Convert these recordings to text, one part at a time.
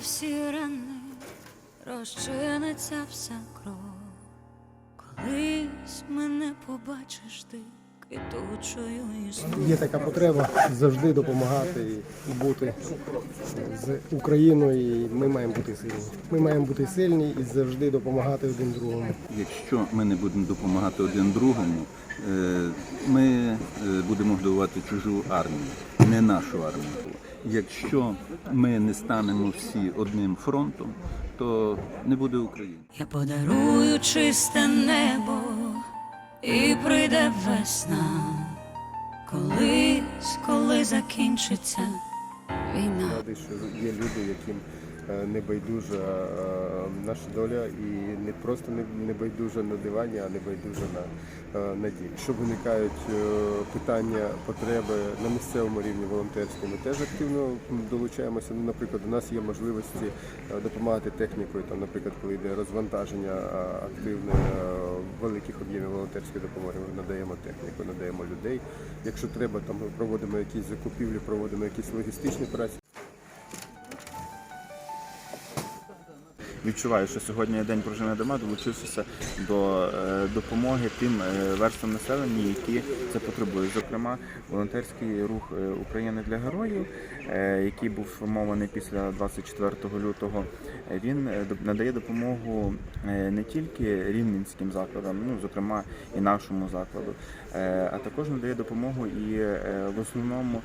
всі рани, розчиниться вся кров. Колись мене побачиш ти квітучою і знов. Є така потреба завжди допомагати і бути з Україною. І ми маємо бути сильні. Ми маємо бути сильні і завжди допомагати один другому. Якщо ми не будемо допомагати один другому, е, ми е, будемо годувати чужу армію, не нашу армію. Якщо ми не станемо всі одним фронтом, то не буде України. Я подарую чисте небо і прийде весна. Колись, коли закінчиться війна. Радий, що є люди, яким е, не байдужа е, наша доля, і не просто не- не на дивані, а не байдужа на е, надії. Якщо виникають питання, потреби на місцевому рівні волонтерські, ми теж активно долучаємося. Ну, наприклад, у нас є можливості допомагати технікою. Там, наприклад, коли йде розвантаження активне великих об'ємів волонтерської допомоги, ми надаємо техніку, надаємо людей. Якщо треба, там проводимо якісь закупівлі, проводимо якісь логістичні праці. Відчуваю, що сьогодні є день проживання дома, долучився до е, допомоги тим е, верствам населення, які це потребують. Зокрема, волонтерський рух е, України для героїв, який був сформований після 24 лютого, він надає допомогу не тільки рівненським закладам, ну зокрема і нашому закладу, а також надає допомогу і в основному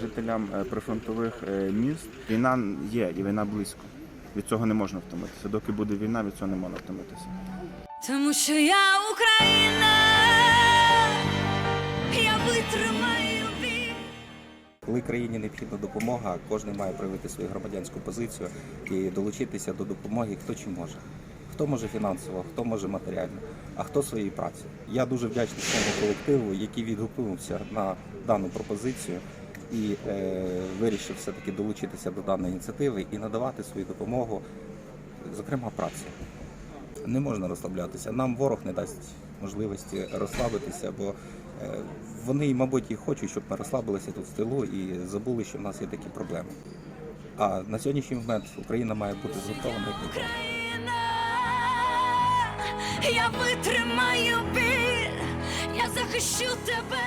жителям прифронтових міст. Війна є і війна близько. Від цього не можна втомитися. Доки буде війна, від цього не можна втомитися. Тому що я Україна, я витримаю біль. Коли країні необхідна допомога, кожен має проявити свою громадянську позицію і долучитися до допомоги хто чим може. Хто може фінансово, хто може матеріально, а хто своєю працею. Я дуже вдячний цьому колективу, який відгукнувся на дану пропозицію і е, вирішив все-таки долучитися до даної ініціативи і надавати свою допомогу, зокрема праці. Не можна розслаблятися. Нам ворог не дасть можливості розслабитися, бо е, вони, мабуть, і хочуть, щоб ми розслабилися тут в тилу і забули, що в нас є такі проблеми. А на сьогоднішній момент Україна має бути ніколи. Україна, я витримаю біль, я захищу тебе